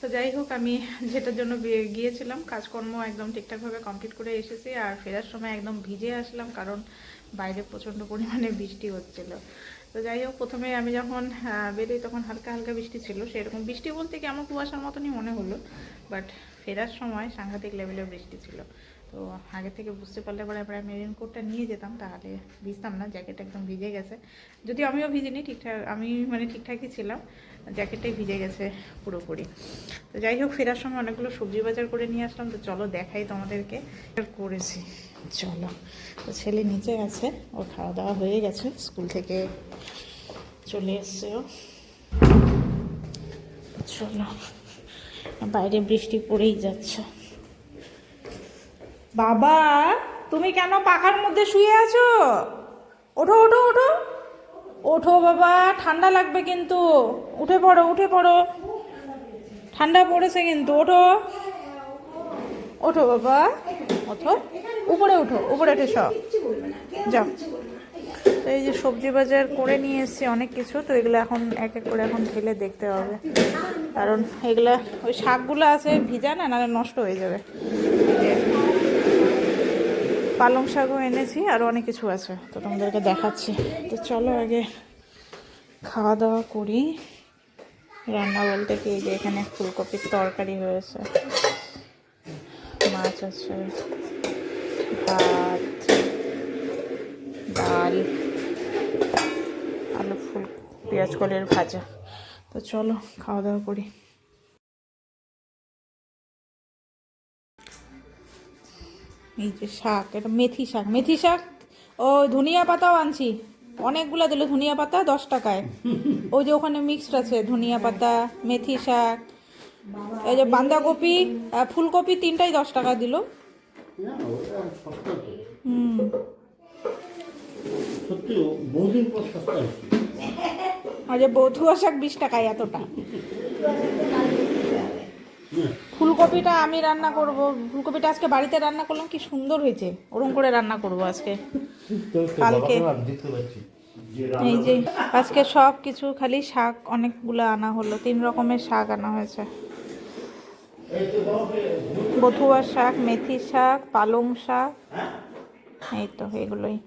তো যাই হোক, আমি যেটার জন্য গিয়েছিলাম, কাজকর্ম একদম ঠিকঠাকভাবে কমপ্লিট করে এসেছি আর ফেরার সময় একদম ভিজে আসলাম কারণ বাইরে প্রচণ্ড পরিমাণে বৃষ্টি হচ্ছিল। তো যাই হোক, প্রথমে আমি যখন বেরোই তখন হালকা হালকা বৃষ্টি ছিল, সেরকম বৃষ্টি বলতে কি আমার কুয়াশার মতনই মনে হলো বাট ফেরার সময় সাংঘাতিক লেভেলের বৃষ্টি ছিল। তো আগে থেকে বুঝতে পারলে পরে আমরা মেরিন কোটটা নিয়ে যেতাম, তাহলে ভিজতাম না জ্যাকেট একদম ভিজে গেছে। যদি আমিও ভিজিনি, ঠিকঠাক, আমি মানে ঠিকঠাকই ছিলাম জ্যাকেটটাই ভিজে গেছে পুরোপুরি। তো যাই হোক, ফেরার সময় অনেকগুলো সবজি বাজার করে নিয়ে আসলাম, তো চলো দেখাই তোমাদেরকে। করেছি, চলো। তো ছেলে নিচে গেছে ও খাওয়া দাওয়া হয়ে গেছে, স্কুল থেকে চলে এসছে ও। চলো, বাইরে বৃষ্টি পড়েই যাচ্ছে। বাবা, তুমি কেন পাখার মধ্যে শুয়ে আছো? ওঠো ওঠো ওঠো। ওঠো বাবা, ঠান্ডা লাগবে কিন্তু। উঠে পড়ো উঠে পড়ো। ঠান্ডা পড়েছে কিন্তু, ওঠো। ওঠো বাবা, ওঠো। উপরে উঠো, উপরে উঠে সব যাও। তো এই যে সবজি বাজার করে নিয়ে এসেছি অনেক কিছু, তো এগুলো এখন এক এক করে এখন ঢেলে দেখতে হবে। কারণ এগুলা, ওই শাকগুলো আছে, ভিজা না, নাহলে নষ্ট হয়ে যাবে। পালং শাকও এনেছি, আর অনেক কিছু আছে। তো তোমাদেরকে দেখাচ্ছি। তো চলো আগে খাওয়া দাওয়া করি। রান্না বলতে কি যে এখানে ফুলকপির তরকারি হয়েছে। মাছ আছে, ভাত, ডাল, আলু ফুল, পেঁয়াজ কলের ভাজা। তো চলো খাওয়া দাওয়া করি। এই যে শাক এটা মেথি শাক। মেথি শাক ও ধনিয়া পাতাও আনছি। অনেকগুলো দিল ধনিয়া পাতা দশ টাকায়। ওই যে ওখানে মিক্সড আছে ধনিয়া পাতা মেথি শাক এই যে বাঁধাকপি ফুলকপি তিনটাই দশ টাকা দিল। হুম। আর যে বধুয়া শাক বিশ টাকায় এতটা। ফুলকপিটা আমি রান্না করব। ফুলকপিটা আজকে বাড়িতে রান্না করলাম, কি সুন্দর হয়েছে। ওরম করে রান্না করব আজকে। কালকে। এই যে, আজকে সব কিছু খালি শাক, অনেকগুলো আনা হলো, তিন রকমের শাক আনা হয়েছে। বথুয়া শাক, মেথি শাক, পালং শাক। এই তো, এগুলোই।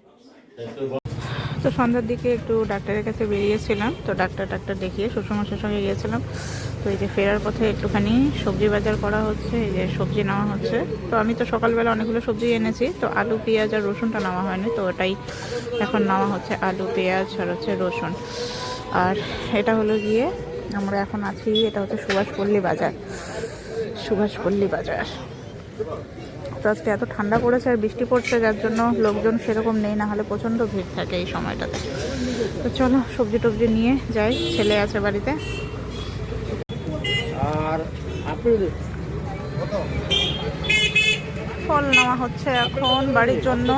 তো সন্ধ্যার দিকে একটু ডাক্তারের কাছে বেরিয়েছিলাম। তো ডাক্তার ডাক্তার দেখিয়ে শ্বশুরমশার সঙ্গে গিয়েছিলাম। তো এই যে ফেরার পথে একটুখানি সবজি বাজার করা হচ্ছে, এই যে সবজি নেওয়া হচ্ছে। তো আমি তো সকালবেলা অনেকগুলো সবজি এনেছি। তো আলু, পেঁয়াজ আর রসুনটা নেওয়া হয়নি। তো ওটাই এখন নেওয়া হচ্ছে, আলু, পেঁয়াজ আর হচ্ছে রসুন। আর এটা হলো গিয়ে আমরা এখন আছি, এটা হচ্ছে সুভাষপল্লী বাজার। সুভাষপল্লী বাজার। তো আজকে এত ঠান্ডা পড়েছে আর বৃষ্টি পড়ছে যার জন্য লোকজন সেরকম নেই না হলে প্রচণ্ড ভিড় থাকে এই সময়টাতে। তো চলো সবজি টবজি নিয়ে যাই ছেলে আছে বাড়িতে। আর ফল নেওয়া হচ্ছে এখন বাড়ির জন্য।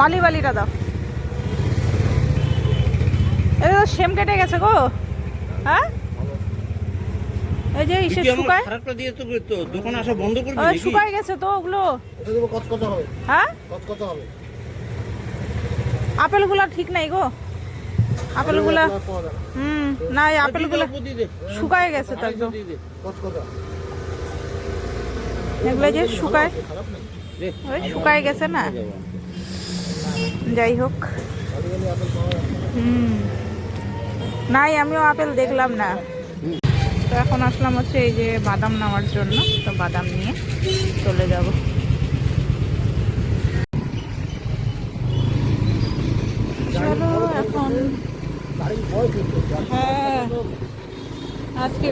বালি বালিটা দাও। এই সেম কেটে গেছে গো। হ্যাঁ? এই যে ইসে শুকায়? খারাপটা দিয়ে তো তো দোকানে আসা বন্ধ করবি ওই নাকি? শুকায় গেছে তো ওগুলো। কত কত হবে। হ্যাঁ? কত কত হবে। আপেলগুলো ঠিক নাই গো। আপেলগুলা হুম না এই আপেলগুলো শুকায় গেছে তো একদম। কত কত এগুলো যে শুকায়। ওই শুকায় গেছে না। যাই হোক। হুম। নাই আমিও আপেল দেখলাম না। তো এখন আসলাম হচ্ছে এই যে বাদাম নেওয়ার জন্য। তো বাদাম নিয়ে চলে যাব। এখন। হ্যাঁ। আজকে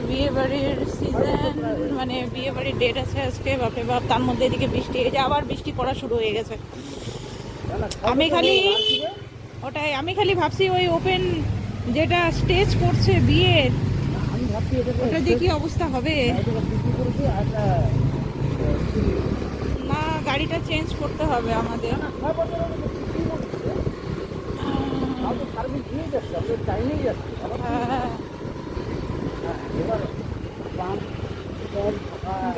মানে বিয়ে বাড়ির ডেট আছে আজকে বাপ, তার মধ্যে এদিকে বৃষ্টি আবার বৃষ্টি পড়া শুরু হয়ে গেছে। আমি খালি ওটাই, আমি খালি ভাবছি ওই ওপেন যেটা স্টেজ করছে বিয়ের ওটা দিয়ে কি অবস্থা হবে? না গাড়িটা চেঞ্জ করতে হবে আমাদের।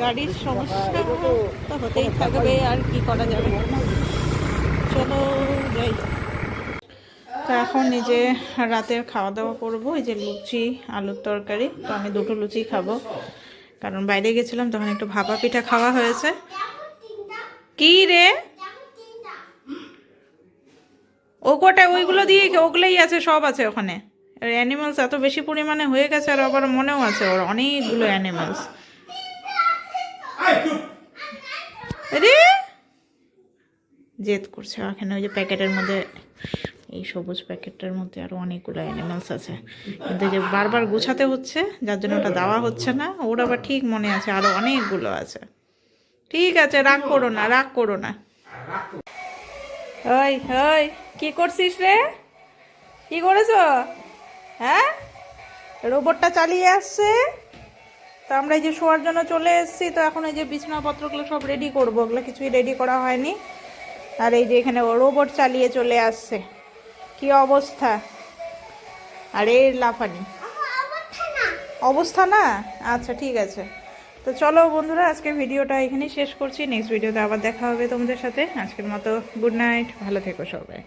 গাড়ির সমস্যা তো হতেই থাকবে, আর কি করা যাবে? চলো, যাই। তো এখন এই যে রাতের খাওয়া দাওয়া করব, এই যে লুচি, আলুর তরকারি। তো আমি দুটো লুচি খাব। কারণ বাইরে গেছিলাম, তখন একটু ভাপা পিঠা খাওয়া হয়েছে। কি রে? ও কোটায় ওইগুলো দিয়ে ওগুলোই আছে, সব আছে ওখানে। অ্যানিমালস এত বেশি পরিমাণে হয়ে গেছে, আর আবার মনেও আছে ওর অনেকগুলো অ্যানিমালস রে জেদ করছে, ওখানে ওই যে প্যাকেটের মধ্যে এই সবুজ প্যাকেটটার মধ্যে আরও অনেকগুলো অ্যানিমালস আছে। কিন্তু যে বারবার গুছাতে হচ্ছে, যার জন্য ওটা দেওয়া হচ্ছে না, ওর আবার ঠিক মনে আছে আরও অনেকগুলো আছে। ঠিক আছে, রাগ করো না, রাগ করো না। ওই ওই, কি করছিস রে? কি করেছ? হ্যাঁ? রোবটটা চালিয়ে আসছে? তো আমরা এই যে শোয়ার জন্য চলে এসেছি, তো এখন এই যে বিছানাপত্রগুলো সব রেডি করব। ওগুলো কিছুই রেডি করা হয়নি। আর এই যে এখানে রোবট চালিয়ে চলে আসছে। কি অবস্থা? আরে, লাফানি। অবস্থা না? আচ্ছা ঠিক আছে। তো চলো বন্ধুরা, আজকে ভিডিওটা এখানেই শেষ করছি। নেক্সট ভিডিওতে আবার দেখা হবে তোমাদের সাথে। আজকের মতো গুড নাইট ভালো থেকো সবাই।